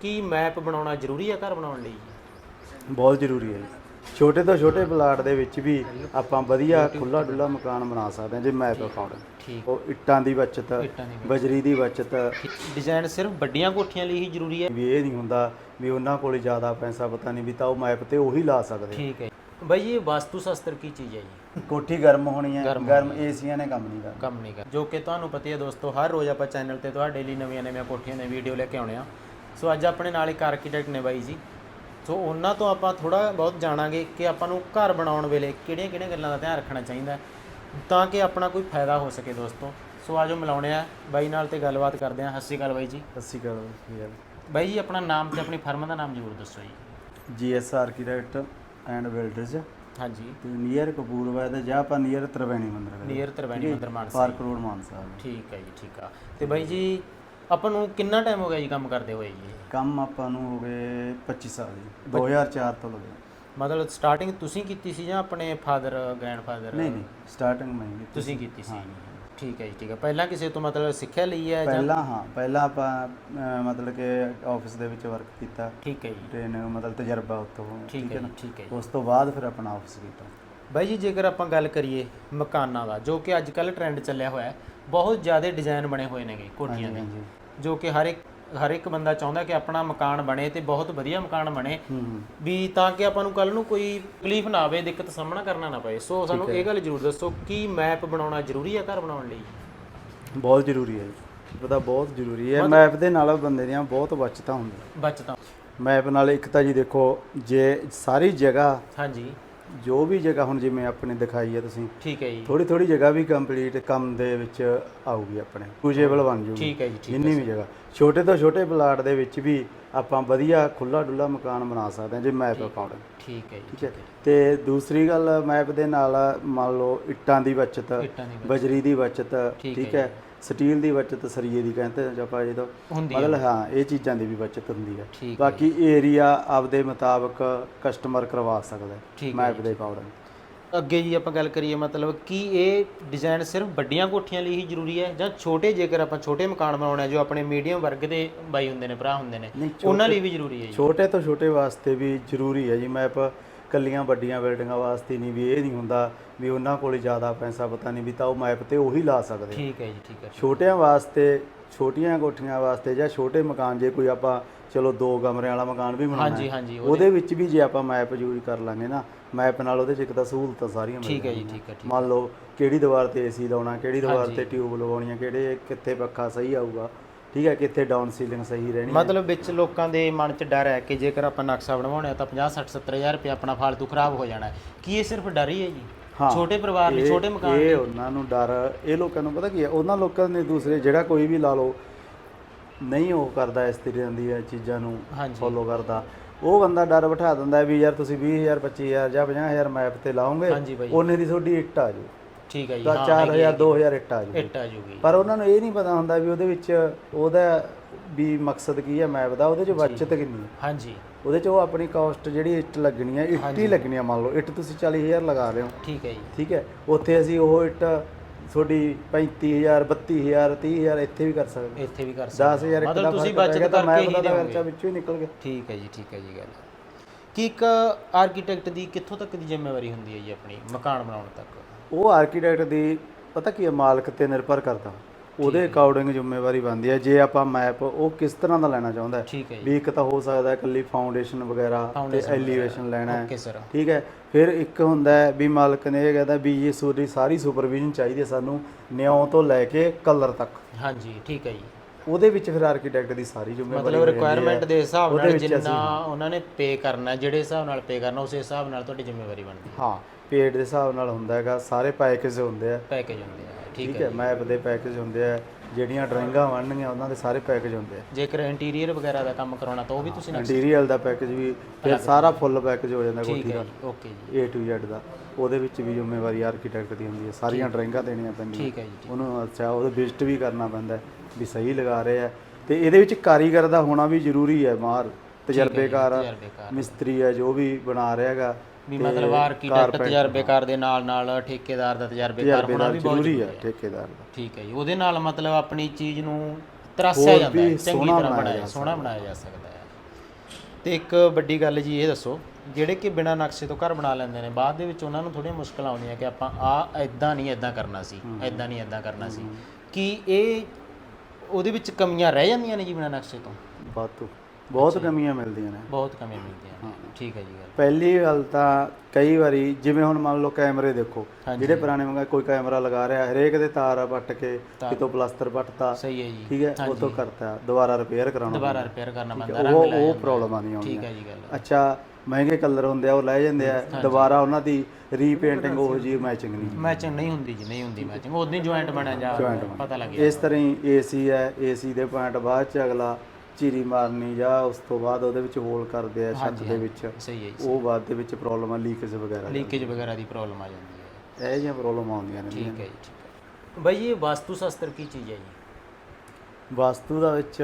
ਕੀ map ਬਣਾਉਣਾ ਜ਼ਰੂਰੀ ਹੈ ਘਰ ਬਣਾਉਣ ਲਈ? ਬਹੁਤ ਜ਼ਰੂਰੀ ਹੈ ਜੀ। ਛੋਟੇ ਤੋਂ ਛੋਟੇ ਪਲਾਟ ਦੇ ਵਿੱਚ ਵੀ ਆਪਾਂ ਵਧੀਆ ਖੁੱਲਾ ਡੁੱਲਾ ਮਕਾਨ ਬਣਾ ਸਕਦੇ ਹਾਂ ਜੇ ਮੈਪ ਅਕਾਊਂਟ ਠੀਕ। ਉਹ ਇੱਟਾਂ ਦੀ ਬਚਤ ਇੱਟਾਂ ਦੀ ਬਜਰੀ ਦੀ ਬਚਤ। ਡਿਜ਼ਾਈਨ ਸਿਰਫ ਵੱਡੀਆਂ ਕੋਠੀਆਂ ਲਈ ਹੀ ਜ਼ਰੂਰੀ ਹੈ? ਵੀ ਇਹ ਨਹੀਂ ਹੁੰਦਾ ਵੀ ਉਹਨਾਂ ਕੋਲ ਜ਼ਿਆਦਾ ਪੈਸਾ ਪਤਾ ਨਹੀਂ ਵੀ ਤਾਂ ਉਹ ਮੈਪ ਤੇ ਉਹੀ ਲਾ ਸਕਦੇ ਠੀਕ ਹੈ ਬਾਈ ਇਹ ਵਾਸਤੂ ਸ਼ਾਸਤਰ ਕੀ ਚੀਜ਼ ਹੈ ਜੀ? ਕੋਠੀ ਗਰਮ ਹੋਣੀ ਹੈ ਗਰਮ ਗਰਮ ਏਸੀਆਂ ਨੇ ਕੰਮ ਨਹੀਂ ਕਰਨਾ। ਕੰਮ ਨਹੀਂ ਕਰ ਜੋ ਕਿ ਤੁਹਾਨੂੰ ਪਤਾ ਹੀ ਹੈ ਦੋਸਤੋ ਹਰ ਰੋਜ਼ ਆਪਾਂ ਚੈਨਲ ਤੇ ਤੁਹਾਡੇ ਲਈ ਨਵੀਆਂ ਨਵੀਆਂ ਕੋਠੀਆਂ ਦੇ ਵੀਡੀਓ ਲੈ ਕੇ ਆਉਣੇ ਆ। ਸੋ ਅੱਜ ਆਪਣੇ ਨਾਲ ਇੱਕ ਆਰਕੀਟੈਕਟ ਨੇ ਬਾਈ ਜੀ। ਸੋ ਉਹਨਾਂ ਤੋਂ ਆਪਾਂ ਥੋੜਾ ਬਹੁਤ ਜਾਣਾਂਗੇ ਕਿ ਆਪਾਂ ਨੂੰ ਘਰ ਬਣਾਉਣ ਵੇਲੇ ਕਿਹੜੀਆਂ ਕਿਹੜੀਆਂ ਗੱਲਾਂ ਦਾ ਧਿਆਨ ਰੱਖਣਾ ਚਾਹੀਦਾ ਤਾਂ ਕਿ ਆਪਣਾ ਕੋਈ ਫਾਇਦਾ ਹੋ ਸਕੇ ਦੋਸਤੋ। ਸੋ ਆਜੋ ਮਿਲਾਉਣੇ ਆ। ਬਾਈ ਨਾਲ ਤੇ ਗੱਲਬਾਤ ਕਰਦੇ ਆ ਸਤਿ ਸ਼੍ਰੀ ਅਕਾਲ ਬਾਈ ਜੀ। ਅਸੀਂ ਕਰ ਬਾਈ ਜੀ ਆਪਣਾ ਨਾਮ ਤੇ ਆਪਣੀ ਫਰਮ ਦਾ ਨਾਮ ਜ਼ਰੂਰ ਦੱਸੋ ਜੀ। ਜੀਐਸ ਆਰਕੀਟੈਕਟ ਐਂਡ ਬਿਲਡਰਸ ਹਾਂਜੀ। ਤੇ ਨੀਅਰ ਕਪੂਰਵਾ ਦੇ ਜਾਂ ਆਪਾਂ ਨੀਅਰ ਤਰਵੈਣੀ ਮੰਦਰ ਨੀਅਰ ਤਰਵੈਣੀ ਮੰਦਰ ਮਾਨਸਾ ਪਾਰਕ ਰੋਡ ਮਾਨਸਾ। ਠੀਕ ਹੈ ਜੀ ਠੀਕ ਆ। ਤੇ ਬਾਈ ਜੀ ਆਪਾਂ ਨੂੰ ਕਿੰਨਾ ਟਾਈਮ ਹੋ ਗਿਆ ਜੀ ਕੰਮ ਕਰਦੇ ਹੋਏ ਜੀ? ਕੰਮ ਆਪਾਂ ਨੂੰ ਹੋ ਗਏ 25 ਸਾਲ ਜੀ 2004 ਤੋਂ ਲੱਗੇ ਮਤਲਬ ਸਟਾਰਟਿੰਗ ਤੁਸੀਂ ਕੀਤੀ ਸੀ ਜਾਂ ਆਪਣੇ ਫਾਦਰ ਗ੍ਰੈਂਡਫਾਦਰ ਨਹੀਂ ਨਹੀਂ ਸਟਾਰਟਿੰਗ ਮੈਂ ਹੀ ਕੀਤੀ ਤੁਸੀਂ ਕੀਤੀ ਸੀ। ਠੀਕ ਹੈ ਜੀ ਠੀਕ ਹੈ। ਪਹਿਲਾਂ ਕਿਸੇ ਤੋਂ ਮਤਲਬ ਸਿੱਖਿਆ ਲਈ ਹੈ ਜਾਂ? ਪਹਿਲਾਂ ਹਾਂ ਪਹਿਲਾਂ ਆਪਾਂ ਅਹ, ਮਤਲਬ ਕਿ ਆਫਿਸ ਦੇ ਵਿੱਚ ਵਰਕ ਕੀਤਾ। ਠੀਕ ਹੈ ਜੀ। ਟ੍ਰੇਨ ਮਤਲਬ ਤਜਰਬਾ ਉੱਥੋਂ ਠੀਕ ਹੈ ਜੀ ਠੀਕ ਹੈ ਜੀ। ਉਸ ਤੋਂ ਬਾਅਦ ਫਿਰ ਆਪਣਾ ਆਫਿਸ ਕੀਤਾ। ਬਾਈ ਜੀ ਜੇਕਰ ਆਪਾਂ ਗੱਲ ਕਰੀਏ ਮਕਾਨਾਂ ਦਾ ਜੋ ਕਿ ਅੱਜ ਕੱਲ ਟ੍ਰੈਂਡ ਚੱਲਿਆ ਹੋਇਆ ਹੈ ਬਹੁਤ ਜ਼ਿਆਦਾ ਡਿਜ਼ਾਈਨ ਬਣੇ ਹੋਏ ਨੇਗੇ ਕੋਠੀਆਂ ਦੇ। ਹਾਂਜੀ। ਜੋ ਕਿ ਹਰ ਇੱਕ ਹਰ ਇੱਕ ਬੰਦਾ ਚਾਹੁੰਦਾ ਕਿ ਆਪਣਾ ਮਕਾਨ ਬਣੇ ਤੇ ਬਹੁਤ ਵਧੀਆ ਮਕਾਨ ਬਣੇ। ਹੂੰ ਵੀ ਤਾਂ ਕਿ ਆਪਾਂ ਨੂੰ ਕੱਲ ਨੂੰ ਕੋਈ ਤਕਲੀਫ ਨਾ ਆਵੇ ਦਿੱਕਤ ਸਾਹਮਣਾ ਕਰਨਾ ਨਾ ਪਏ। ਸੋ ਸਾਨੂੰ ਇਹ ਗੱਲ ਜ਼ਰੂਰ ਦੱਸੋ ਕੀ ਮੈਪ ਬਣਾਉਣਾ ਜ਼ਰੂਰੀ ਹੈ ਘਰ ਬਣਾਉਣ ਲਈ? ਬਹੁਤ ਜ਼ਰੂਰੀ ਹੈ ਜੀ। ਪਤਾ ਬਹੁਤ ਜ਼ਰੂਰੀ ਹੈ। ਮੈਪ ਦੇ ਨਾਲ ਬੰਦੇ ਦੀਆਂ ਬਹੁਤ ਬਚਤਾਂ ਹੁੰਦੀਆਂ। ਬਚਤਾਂ। ਮੈਪ ਨਾਲ ਇੱਕ ਤਾਂ ਜੀ ਦੇਖੋ ਜੇ ਸਾਰੀ ਜਗ੍ਹਾ ਹਾਂਜੀ। ਜੋ ਵੀ ਜਗ੍ਹਾ ਹੁਣ ਜਿਵੇਂ ਆਪਣੇ ਦਿਖਾਈ ਹੈ ਤੁਸੀਂ ਠੀਕ ਹੈ ਜੀ। ਥੋੜੀ ਥੋੜੀ ਜਗ੍ਹਾ ਵੀ ਕੰਪਲੀਟ ਕੰਮ ਦੇ ਵਿੱਚ ਆਊਗੀ ਆਪਣੇ। ਯੂਜੇਬਲ ਬਣ ਜੂਗੀ। ਠੀਕ ਹੈ ਜੀ ਠੀਕ ਜਿੰਨੀ ਵੀ ਜਗ੍ਹਾ। ਛੋਟੇ ਤੋਂ ਛੋਟੇ ਪਲਾਟ ਦੇ ਵਿੱਚ ਵੀ ਆਪਾਂ ਵਧੀਆ ਖੁੱਲਾ ਡੁੱਲਾ ਮਕਾਨ ਬਣਾ ਸਕਦੇ ਹਾਂ ਜੇ ਮੈਪ ਅਕਾਊਂਟ ਠੀਕ ਹੈ ਜੀ ਠੀਕ ਹੈ। ਤੇ ਦੂਸਰੀ ਗੱਲ ਮੈਪ ਦੇ ਨਾਲ ਮੰਨ ਲਓ ਇੱਟਾਂ ਦੀ ਬਚਤ ਇੱਟਾਂ ਦੀ ਬਜਰੀ ਦੀ ਬਚਤ ਠੀਕ ਠੀਕ ਹੈ ਸਟੀਲ ਦੀ ਬਚਤ ਸਰੀਏ ਦੀ ਕਹਿੰਦੇ ਆ ਆਪਾਂ ਜਦੋਂ ਹੁੰਦੀ ਹੈ। ਮਤਲਬ ਹਾਂ ਇਹ ਚੀਜ਼ਾਂ ਦੀ ਵੀ ਬਚਤ ਹੁੰਦੀ ਹੈ। ਠੀਕ ਹੈ ਬਾਕੀ ਏਰੀਆ ਆਪਦੇ ਮੁਤਾਬਕ ਕਸਟਮਰ ਕਰਵਾ ਸਕਦਾ ਹੈ ਠੀਕ ਹੈ ਮੈਪ ਦੇ ਅਕਾਊਂਟ ਅੱਗੇ ਜੀ ਆਪਾਂ ਗੱਲ ਕਰੀਏ ਮਤਲਬ ਕੀ ਇਹ ਡਿਜ਼ਾਈਨ ਸਿਰਫ ਵੱਡੀਆਂ ਕੋਠੀਆਂ ਲਈ ਹੀ ਜ਼ਰੂਰੀ ਹੈ ਜਾਂ ਛੋਟੇ ਜੇਕਰ ਆਪਾਂ ਛੋਟੇ ਮਕਾਨ ਬਣਾਉਣੇ ਆ ਜੋ ਆਪਣੇ ਮੀਡੀਅਮ ਵਰਗ ਦੇ ਬਾਈ ਹੁੰਦੇ ਨੇ ਭਰਾ ਹੁੰਦੇ ਨੇ ਨਹੀਂ, ਉਹਨਾਂ ਲਈ ਵੀ ਜ਼ਰੂਰੀ ਹੈ ਜੀ। ਛੋਟੇ ਤੋਂ ਛੋਟੇ ਵਾਸਤੇ ਵੀ ਜ਼ਰੂਰੀ ਹੈ ਜੀ। ਮੈਪ ਕੱਲੀਆਂ ਵੱਡੀਆਂ ਬਿਲਡਿੰਗਾਂ ਵਾਸਤੇ ਨਹੀਂ ਵੀ ਇਹ ਨਹੀਂ ਹੁੰਦਾ ਵੀ ਉਹਨਾਂ ਕੋਲ ਜ਼ਿਆਦਾ ਪੈਸਾ ਪਤਾ ਨਹੀਂ ਵੀ ਤਾਂ ਉਹ ਮੈਪ ਤੇ ਉਹੀ ਲਾ ਸਕਦੇ। ਠੀਕ ਹੈ ਜੀ ਠੀਕ ਹੈ ਛੋਟਿਆਂ ਵਾਸਤੇ ਛੋਟੀਆਂ ਕੋਠੀਆਂ ਵਾਸਤੇ ਜਾਂ ਛੋਟੇ ਮਕਾਨ ਜੇ ਕੋਈ ਆਪਾਂ ਚਲੋ ਦੋ ਕਮਰਿਆਂ ਵਾਲਾ ਮਕਾਨ ਵੀ ਬਣਾਉਣਾ ਹਾਂਜੀ ਹਾਂਜੀ ਉਹ- ਉਹਦੇ ਵਿੱਚ ਵੀ ਜੇ ਆਪਾਂ ਮੈਪ ਯੂਜ਼ ਕਰ ਲਾਂਗੇ ਨਾ ਮੈਪ ਨਾਲ ਉਹਦੇ ਚ ਇੱਕ ਤਾਂ ਸਹੂਲਤਾਂ ਸਾਰੀਆਂ ਮਿਲ ਠੀਕ ਹੈ ਜੀ। ਠੀਕ ਹੈ ਠੀਕ ਮੰਨ ਲਓ ਕਿਹੜੀ ਦੀਵਾਰ ਤੇ ਏਸੀ ਲਾਉਣਾ ਕਿਹੜੀ ਦੀਵਾਰ। ਤੇ ਟਿਊਬ ਲਗਾਉਣੀ ਹੈ ਕਿਹੜੇ ਕਿੱਥੇ ਪੱਖਾ ਸਹੀ ਆਊਗਾ ਠੀਕ ਹੈ ਕਿੱਥੇ ਡਾਊਨ ਸੀਲਿੰਗ ਸਹੀ ਰਹਿਣੀ ਹੈ। ਮਤਲਬ ਵਿੱਚ ਲੋਕਾਂ ਦੇ ਮਨ 'ਚ ਡਰ ਹੈ ਕਿ ਜੇਕਰ ਆਪਾਂ ਨਕਸ਼ਾ ਬਣਵਾਉਣਾ ਤਾਂ 50 60 70000 ਰੁਪਏ ਆਪਣਾ ਫालतू ਖਰਾਬ ਹੋ ਜਾਣਾ ਹੈ। ਕੀ ਇਹ ਸਿਰਫ ਡਰ ਹੀ ਹੈ ਜੀ? ਹਾਂ। ਛੋਟੇ ਪਰਿਵਾਰ ਲਈ ਇਹ- ਛੋਟੇ ਮਕਾਨ ਇਹ ਉਹਨਾਂ ਨੂੰ ਡਰ ਇਹ ਲੋਕਾਂ ਨੂੰ ਪਤਾ ਕੀ ਹੈ ਉਹਨਾਂ ਲੋਕਾਂ ਨੇ ਦੂਸਰੇ ਜਿਹੜਾ ਕੋਈ ਵੀ ਲਾ ਲਓ ਨਹੀਂ ਉਹ ਕਰਦਾ ਇਸ ਤਰ੍ਹਾਂ ਦੀਆਂ ਚੀਜ਼ਾਂ ਨੂੰ ਹਾਂਜੀ। ਫੋਲੋ ਕਰਦਾ। ਉਹ ਬੰਦਾ ਡਰ ਬਿਠਾ ਦਿੰਦਾ ਹੈ ਵੀ ਯਾਰ ਤੁਸੀਂ 20000 25000 ਜਾਂ 50000 ਮੈਪ ਤੇ ਲਾਓਗੇ ਹਾਂਜੀ ਬਾਈ ਉਹਨੇ ਦੀ ਤੁਹਾਡੀ ਇੱਟ ਆ ਜੂ ਠੀਕ ਹੈ ਜੀ ਤਾਂ ਹਾਂ 4000 2000 ਇੱਟ ਆ ਜੂ ਇੱਟ ਆ ਜੂਗੀ। ਪਰ ਉਹਨਾਂ ਨੂੰ ਇਹ ਨਹੀਂ ਪਤਾ ਹੁੰਦਾ ਵੀ ਉਹਦੇ ਵਿੱਚ ਉਹਦਾ ਵੀ ਮਕਸਦ ਕੀ ਹੈ ਮੈਪ ਦਾ ਉਹਦੇ 'ਚ ਬਚਤ ਕਿੰਨੀ ਹੈ। ਹਾਂਜੀ। ਉਹਦੇ 'ਚ ਉਹ ਆਪਣੀ ਕਾਸਟ ਜਿਹੜੀ ਇੱਟ ਲੱਗਣੀ ਹੈ ਇੱਟ ਹੀ ਲੱਗਣੀ ਹੈ ਮੰਨ ਲਓ ਇੱਟ ਤੁਸੀਂ 40000 ਲਗਾ ਰਹੇ ਹੋ। ਠੀਕ ਹੈ ਜੀ। ਠੀਕ ਹੈ ਉੱਥੇ ਅਸੀਂ ਉਹ ਇੱਟ ਤੁਹਾਡੀ 35000 32000 30000 ਇੱਥੇ ਵੀ ਕਰ ਸਕਦੇ ਇੱਥੇ ਵੀ ਕਰ ਸਕਦੇ 10000 ਇੱਟ ਦਾ ਮਤਲਬ ਤੁਸੀਂ ਫ਼ਰਕ ਬਚਤ ਤਾਂ ਕਰਕੇ ਮੈਪ ਹੀ ਦਾ ਖਰਚਾ ਵਿੱਚੋਂ ਹੀ ਨਿਕਲ ਗਿਆ। ਠੀਕ ਹੈ ਜੀ ਠੀਕ ਹੈ ਜੀ ਗੱਲ ਕੀ ਇੱਕ ਆਰਕੀਟੈਕਟ ਦੀ ਕਿੱਥੋਂ ਤੱਕ ਦੀ ਜ਼ਿੰਮੇਵਾਰੀ ਹੁੰਦੀ ਹੈ ਜੀ ਆਪਣੀ ਮਕਾਨ ਬਣਾਉਣ ਤੱਕ? ਉਹ ਆਰਕੀਟੈਕਟ ਦੀ ਪਤਾ ਕੀ ਹੈ ਮਾਲਕ ਤੇ ਨਿਰਭਰ ਕਰਦਾ। ਉਹਦੇ ਅਕਾਊਂਡਿੰਗ ਜ਼ਿੰਮੇਵਾਰੀ ਬਣਦੀ ਹੈ। ਜੇ ਆਪਾਂ ਮੈਪ ਉਹ ਕਿਸ ਤਰ੍ਹਾਂ ਦਾ ਲੈਣਾ ਚਾਹੁੰਦਾ ਹੈ? ਵੀ ਇੱਕ ਤਾਂ ਹੋ ਸਕਦਾ ਹੈ ਇਕੱਲੀ ਫਾਊਂਡੇਸ਼ਨ ਵਗੈਰਾ ਤੇ ਐਲੀਵੇਸ਼ਨ ਲੈਣਾ ਹੈ। ਠੀਕ ਹੈ। ਫਿਰ ਇੱਕ ਹੁੰਦਾ ਹੈ ਵੀ ਮਾਲਕ ਨੇ ਇਹ ਕਹਿੰਦਾ ਵੀ ਇਹ ਸੂਰੀ ਸਾਰੀ ਸੁਪਰਵਿਜ਼ਨ ਚਾਹੀਦੀ ਹੈ ਸਾਨੂੰ ਨਿਉ ਤੋਂ ਲੈ ਕੇ ਕਲਰ ਤੱਕ। ਹਾਂਜੀ ਠੀਕ ਹੈ ਜੀ। ਉਹਦੇ ਵਿੱਚ ਫਿਰ ਆਰਕੀਟੈਕਟ ਦੀ ਸਾਰੀ ਜ਼ਿੰਮੇਵਾਰੀ ਮਤਲਬ। ਰਿਕੁਆਇਰਮੈਂਟ ਦੇ ਹਿਸਾਬ ਨਾਲ ਜਿੰਨਾ ਉਹਨਾਂ ਨੇ ਪੇ ਕਰਨਾ ਜਿਹੜੇ ਹਿਸਾਬ ਨਾਲ ਪੇ ਕਰਨਾ ਉਸੇ ਹਿਸਾਬ ਨਾਲ ਤੁਹਾਡੀ ਜ਼ਿੰਮੇਵਾਰੀ ਬਣਦੀ ਹੈ। ਹਾਂ ਪੇਡ ਦੇ ਹਿਸਾਬ ਨਾਲ ਹੁੰਦਾ ਹੈਗਾ ਸਾਰੇ ਪੈਕੇਜ ਹੁੰਦੇ ਆ। ਪੈਕੇਜ ਹੁੰਦੇ ਆ ਠੀਕ ਹੈ ਮੈਪ ਦੇ ਪੈਕੇਜ ਹੁੰਦੇ ਆ ਜਿਹੜੀਆਂ ਡਰਾਇੰਗਾਂ ਬਣਨਗੀਆਂ ਉਹਨਾਂ ਦੇ ਸਾਰੇ ਪੈਕੇਜ ਹੁੰਦੇ ਆ। ਜੇਕਰ ਇੰਟੀਰੀਅਰ ਵਗੈਰਾ ਦਾ ਕੰਮ ਕਰਾਉਣਾ ਤਾਂ ਉਹ ਵੀ ਤੁਸੀਂ ਇੰਟੀਰੀਅਰ ਦਾ ਪੈਕੇਜ ਵੀ ਫਿਰ ਸਾਰਾ ਫੁੱਲ ਪੈਕੇਜ ਹੋ ਜਾਂਦਾ ਕੋਠੀ ਦਾ। ਓਕੇ ਜੀ। A to Z ਦਾ। ਉਹਦੇ ਵਿੱਚ ਵੀ ਜ਼ਿੰਮੇਵਾਰੀ ਆਰਕੀਟੈਕਟ ਦੀ ਹੁੰਦੀ ਹੈ। ਸਾਰੀਆਂ ਡਰਾਇੰਗਾਂ ਦੇਣੀਆਂ ਪੈਂਦੀਆਂ। ਠੀਕ ਹੈ ਜੀ। ਉਹਨੂੰ ਅੱਛਾ ਉਹਦੇ ਵਿਜ਼ਿਟ ਵੀ ਕਰਨਾ ਪੈਂਦਾ ਹੈ। ਵੀ ਸਹੀ ਲਗਾ ਰਹੇ ਆ। ਤੇ ਇਹਦੇ ਵਿੱਚ ਕਾਰੀਗਰ ਦਾ ਹੋਣਾ ਵੀ ਜ਼ਰੂਰੀ ਹੈ ਮਾਹਰ ਤਜਰਬੇਕਾਰ ਆ, ਤਜਰਬੇਕਾਰ ਮਿਸਤਰੀ ਹੈ ਜੋ ਵੀ ਬਣਾ ਰਿਹਾ ਹੈਗਾ ਵੀ ਮਤਲਬ ਆਰਕੀਟੈਕਟ ਤਜਰਬੇਕਾਰ ਦੇ ਨਾਲ ਨਾਲ ਠੇਕੇਦਾਰ ਦਾ ਤਜਰਬੇਕਾਰ ਹੋਣਾ ਵੀ ਬਹੁਤ ਜ਼ਰੂਰੀ ਹੈ। ਠੇਕੇਦਾਰ ਦਾ। ਠੀਕ ਹੈ ਜੀ ਉਹਦੇ ਨਾਲ ਮਤਲਬ ਆਪਣੀ ਚੀਜ਼ ਨੂੰ ਤਰਾਸਿਆ ਜਾਂਦਾ ਹੈ ਚੰਗੀ ਤਰ੍ਹਾਂ ਬਣਾਇਆ ਬਣਾਇਆ ਸੋਹਣਾ ਬਣਾਇਆ ਜਾ ਸਕਦਾ ਹੈ। ਤੇ ਇੱਕ ਵੱਡੀ ਗੱਲ ਜੀ ਇਹ ਦੱਸੋ ਜਿਹੜੇ ਕਿ ਬਿਨਾਂ ਨਕਸ਼ੇ ਤੋਂ ਘਰ ਬਣਾ ਲੈਂਦੇ ਨੇ ਬਾਅਦ ਦੇ ਵਿੱਚ ਉਹਨਾਂ ਨੂੰ ਥੋੜ੍ਹੀਆਂ ਮੁਸ਼ਕਲਾਂ ਆਉਂਦੀਆਂ ਕਿ ਆਪਾਂ ਆ ਐਦਾਂ ਨਹੀਂ ਐਦਾਂ ਕਰਨਾ ਸੀ ਐਦਾਂ ਨਹੀਂ ਐਦਾਂ ਕਰਨਾ ਸੀ। ਕੀ ਇਹ ਉਹਦੇ ਵਿੱਚ ਕਮੀਆਂ ਰਹਿ ਜਾਂਦੀਆਂ ਨੇ ਜੀ ਬਿਨਾਂ ਨਕਸ਼ੇ ਤੋਂ? ਵਾਧੂ ਬਹੁਤ ਕਮੀਆਂ ਮਿਲਦੀਆਂ ਨੇ। ਬਹੁਤ ਕਮੀਆਂ ਮਿਲਦੀਆਂ ਨੇ। ਠੀਕ ਹੈ ਜੀ ਗੱਲ। ਪਹਿਲੀ ਗੱਲ ਤਾਂ ਕਈ ਵਾਰੀ ਜਿਵੇਂ ਹੁਣ ਮੰਨ ਲਓ ਕੈਮਰੇ ਦੇਖੋ। ਜਿਹੜੇ ਪੁਰਾਣੇ ਮੰਗਾ ਕੋਈ ਕੈਮਰਾ ਲਗਾ ਰਿਹਾ ਹਰੇਕ ਦੇ ਤਾਰ ਪੱਟ ਕੇ ਕਿਤੋਂ ਪਲਾਸਟਰ ਪੱਟਤਾ ਸਹੀ ਹੈ ਜੀ। ਠੀਕ ਹੈ ਉਹ ਤੋਂ ਕਰਤਾ ਦੁਬਾਰਾ ਰਿਪੇਅਰ ਕਰਾਉਣਾ ਦੁਬਾਰਾ ਰਿਪੇਅਰ ਕਰਨਾ ਪੈਂਦਾ ਉਹ ਰੰਗ ਲੈ ਉਹ ਪ੍ਰੋਬਲਮ ਆਉਂਦੀ ਠੀਕ ਹੈ ਜੀ ਗੱਲ। ਅੱਛਾ ਮਹਿੰਗੇ ਕਲਰ ਹੁੰਦੇ ਆ ਉਹ ਲੈ ਜਾਂਦੇ ਆ। ਦੁਬਾਰਾ ਉਹਨਾਂ ਦੀ ਰੀਪੇਂਟਿੰਗ ਉਹ ਜੀ ਮੈਚਿੰਗ ਨਹੀਂ। ਮੈਚਿੰਗ ਨਹੀਂ ਹੁੰਦੀ ਜੀ ਨਹੀਂ ਹੁੰਦੀ ਮੈਚਿੰਗ ਉਦੋਂ ਜੁਆਇੰਟ ਬਣਿਆ ਜਾ ਪਤਾ ਲੱਗ ਇਸ ਤਰ੍ਹਾਂ ਹੀ ਏਸੀ ਹੈ ਏਸੀ ਦੇ ਪੁਆਇੰਟ ਬਾਅਦ ਚ ਅਗਲਾ ਚੀਰੀ ਮਾਰਨੀ ਜਾਂ ਉਸ ਤੋਂ ਬਾਅਦ ਉਹਦੇ ਵਿੱਚ ਹੋਲ ਕਰਦੇ ਆ ਛੱਤ ਦੇ ਵਿੱਚ। ਸਹੀ ਹੈ ਜੀ ਉਹ ਬਾਅਦ ਦੇ ਵਿੱਚ ਪ੍ਰੋਬਲਮ ਆ ਲੀਕੇਜ ਵਗੈਰਾ। ਲੀਕੇਜ ਵਗੈਰਾ ਦੀ ਪ੍ਰੋਬਲਮ ਆ ਜਾਂਦੀ ਹੈ। ਇਹ ਜਿਹੀਆਂ ਪ੍ਰੋਬਲਮ ਆਉਂਦੀਆਂ ਨੇ ਠੀਕ ਹੈ ਜੀ ਬਾਈ ਇਹ ਵਾਸਤੂ ਸ਼ਾਸਤਰ ਕੀ ਚੀਜ਼ ਹੈ ਜੀ? ਵਾਸਤੂ ਦਾ ਵਿੱਚ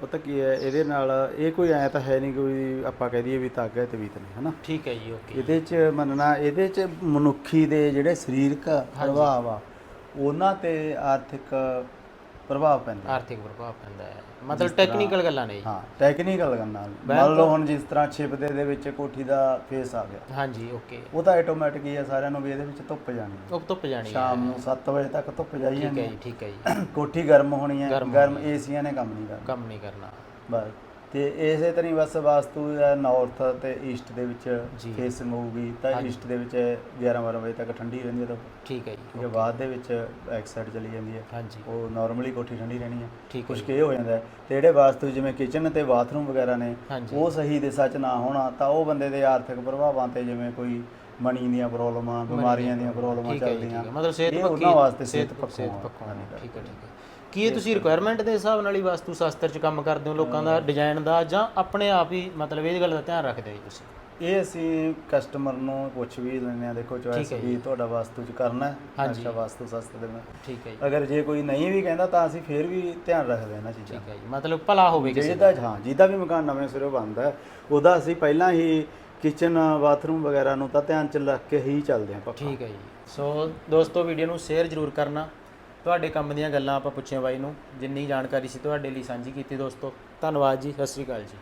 ਪਤਾ ਕੀ ਹੈ ਇਹਦੇ ਨਾਲ ਇਹ ਕੋਈ ਐ ਤਾਂ ਹੈ ਨਹੀਂ ਕੋਈ ਆਪਾਂ ਕਹਿ ਦਈਏ ਵੀ ਹੈ ਤੇ ਵੀਤ ਨਹੀਂ ਹਨਾ? ਠੀਕ ਹੈ ਜੀ ਓਕੇ। ਇਹਦੇ ਚ ਮੰਨਣਾ ਇਹਦੇ ਚ ਮਨੁੱਖੀ ਦੇ ਜਿਹੜੇ ਸਰੀਰਕ ਪ੍ਰਭਾਵ ਆ ਉਹਨਾਂ ਤੇ ਆਰਥਿਕ ਪ੍ਰਭਾਵ ਪੈਂਦਾ ਆਰਥਿਕ ਪ੍ਰਭਾਵ ਪੈਂਦਾ ਹੈ। ਮਤਲਬ ਟੈਕਨੀਕਲ ਗੱਲਾਂ ਨੇ ਜੀ ਹਾਂ ਟੈਕਨੀਕਲ ਗੱਲਾਂ ਮੰਨ ਲਓ ਹੁਣ ਜਿਸ ਤਰ੍ਹਾਂ ਛਿਪਦੇ ਦੇ ਵਿੱਚ ਕੋਠੀ ਦਾ ਫੇਸ ਆ ਗਿਆ। ਹਾਂਜੀ ਓਕੇ ਉਹ ਤਾਂ ਆਟੋਮੈਟਿਕ ਹੀ ਆ ਸਾਰਿਆਂ ਨੂੰ ਵੀ ਇਹਦੇ ਵਿੱਚ ਧੁੱਪ ਜਾਣੀ ਹੈ। ਉਹ ਧੁੱਪ ਜਾਣੀ ਹੈ। ਸ਼ਾਮ ਨੂੰ 7 ਵਜੇ ਤੱਕ ਧੁੱਪ ਜਾਈ ਠੀਕ ਹੈ ਜਾਂਦੀ ਜੀ ਠੀਕ ਹੈ ਜੀ। ਕੋਠੀ ਗਰਮ ਹੋਣੀ ਹੈ ਗਰਮ ਏਸੀਆਂ ਨੇ ਕੰਮ ਨਹੀਂ ਕਰਨਾ। ਕੰਮ ਨਹੀਂ ਕਰਨਾ। ਬਸ। ਤੇ ਇਸੇ ਤਰ੍ਹਾਂ ਹੀ ਬਸ ਵਾਸਤੂ ਹੈ ਨਾਰਥ ਤੇ ਈਸਟ ਦੇ ਵਿੱਚ ਜੀ। ਫੇਸਿੰਗ ਹੋਊਗੀ ਤਾਂ ਈਸਟ ਦੇ ਵਿੱਚ 11 12 ਵਜੇ ਤੱਕ ਠੰਡੀ ਰਹਿੰਦੀ ਹੈ ਤਾਂ ਠੀਕ ਹੈ ਜੀ ਹੈ ਬਾਅਦ ਦੇ ਵਿੱਚ ਬੈਕ ਸਾਈਡ ਚਲੀ ਜਾਂਦੀ ਹੈ। ਹਾਂਜੀ। ਉਹ ਨਾਰਮਲੀ ਕੋਠੀ ਠੰਡੀ ਰਹਿਣੀ ਹੈ ਠੀਕ ਹੈ ਕੁਝ ਕੇ ਹੋ ਜਾਂਦਾ ਹੈ। ਤੇ ਜਿਹੜੇ ਵਾਸਤੂ ਜਿਵੇਂ ਕਿਚਨ ਤੇ ਬਾਥਰੂਮ ਵਗੈਰਾ ਨੇ ਹਾਂਜੀ। ਉਹ ਸਹੀ ਦਿਸ਼ਾ 'ਚ ਨਾ ਹੋਣਾ ਤਾਂ ਉਹ ਬੰਦੇ ਦੇ ਆਰਥਿਕ ਪ੍ਰਭਾਵਾਂ ਤੇ ਜਿਵੇਂ ਕੋਈ ਮਣੀ ਦੀਆਂ ਪ੍ਰੋਬਲਮਾਂ ਬਿਮਾਰੀਆਂ ਦੀਆਂ ਪ੍ਰੋਬਲਮਾਂ। ਠੀਕ ਹੈ ਜੀ ਚੱਲਦੀਆਂ ਠੀਕ ਹੈ। ਮਤਲਬ ਸਿਹਤ ਇਹ ਪੱਖੀ ਉਹਨਾਂ ਵਾਸਤੇ ਸਿਹਤ ਪੱਖੋਂ ਠੀਕ ਹੈ ਠੀਕ ਹੈ। ਕੀ ਇਹ ਤੁਸੀਂ ਰਿਕੁਆਇਰਮੈਂਟ ਦੇ ਹਿਸਾਬ ਨਾਲ ਹੀ ਵਾਸਤੂ ਸ਼ਾਸਤਰ ਚ ਕੰਮ ਕਰਦੇ ਹੋ ਲੋਕਾਂ ਦਾ ਡਿਜ਼ਾਈਨ ਦਾ ਜਾਂ ਆਪਣੇ ਆਪ ਹੀ ਮਤਲਬ ਇਹ ਗੱਲ ਦਾ ਧਿਆਨ ਰੱਖਦੇ ਹੋ ਜੀ ਤੁਸੀਂ? ਇਹ ਅਸੀਂ ਕਸਟਮਰ ਨੂੰ ਪੁੱਛ ਵੀ ਲੈਂਦੇ ਆ ਦੇਖੋ ਚੋਇਸ ਵੀ ਤੁਹਾਡਾ ਵਾਸਤੂ ਚ ਕਰਨਾ ਹੈ ਹਾਂਜੀ। ਅੱਛਾ ਵਾਸਤੂ ਸਸਤੇ ਦੇ ਵਿੱਚ ਠੀਕ ਹੈ ਜੀ। ਅਗਰ ਜੇ ਕੋਈ ਨਹੀਂ ਵੀ ਕਹਿੰਦਾ ਤਾਂ ਅਸੀਂ ਫੇਰ ਵੀ ਧਿਆਨ ਰੱਖਦੇ ਹਾਂ ਇਹਨਾਂ ਚੀਜ਼ਾਂ ਠੀਕ ਹੈ ਜੀ ਮਤਲਬ ਭਲਾ ਹੋਵੇ ਕਿਸੇ ਜਿਹਦਾ ਹਾਂ ਜਿਹਦਾ ਵੀ ਮਕਾਨ ਨਵੇਂ ਸਿਰੋਂ ਬਣਦਾ ਹੈ, ਉਹਦਾ ਅਸੀਂ ਪਹਿਲਾਂ ਹੀ ਕਿਚਨ ਬਾਥਰੂਮ ਵਗੈਰਾ ਨੂੰ ਤਾਂ ਧਿਆਨ ਚ ਰੱਖ ਕੇ ਹੀ ਚੱਲਦੇ ਹਾਂ ਪੱਕਾ। ਠੀਕ ਹੈ ਜੀ। ਸੋ ਦੋਸਤੋ ਵੀਡੀਓ ਨੂੰ ਸ਼ੇਅਰ ਜ਼ਰੂਰ ਕਰਨਾ। ਤੁਹਾਡੇ ਕੰਮ ਦੀਆਂ ਗੱਲਾਂ ਆਪਾਂ ਪੁੱਛੀਆਂ ਬਾਈ ਨੂੰ, ਜਿੰਨੀ ਜਾਣਕਾਰੀ ਸੀ ਤੁਹਾਡੇ ਲਈ ਸਾਂਝੀ ਕੀਤੀ ਦੋਸਤੋ। ਧੰਨਵਾਦ ਜੀ, ਸਤਿ ਸ਼੍ਰੀ ਅਕਾਲ ਜੀ।